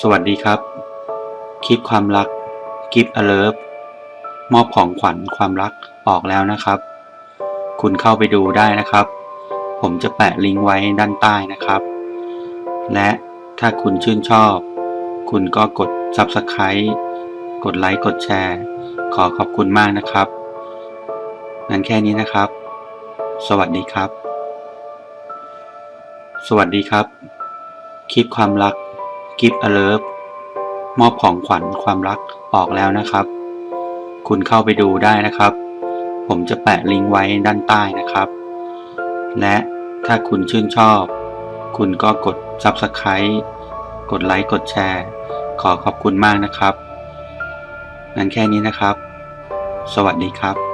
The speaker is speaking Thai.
สวัสดีครับ คลิปความรักกิฟต์อเลิฟมอบของขวัญความรักออกแล้วนะครับ คุณเข้าไปดูได้นะครับ ผมจะแปะลิงก์ไว้ด้านใต้นะครับ และถ้าคุณชื่นชอบ คุณก็กด Subscribe กดไลค์กดแชร์ ขอขอบคุณมากนะครับงั้นแค่นี้นะครับ สวัสดีครับ สวัสดีครับ คลิปความรัก กิฟต์อเลิฟมอบของขวัญความรักออกแล้วนะครับ คุณเข้าไปดูได้นะครับ ผมจะแปะลิงก์ไว้ด้านใต้นะครับ และถ้าคุณชื่นชอบ คุณก็กด Subscribe กดไลค์กดแชร์ ขอขอบคุณมากนะครับงั้นแค่นี้นะครับ สวัสดีครับ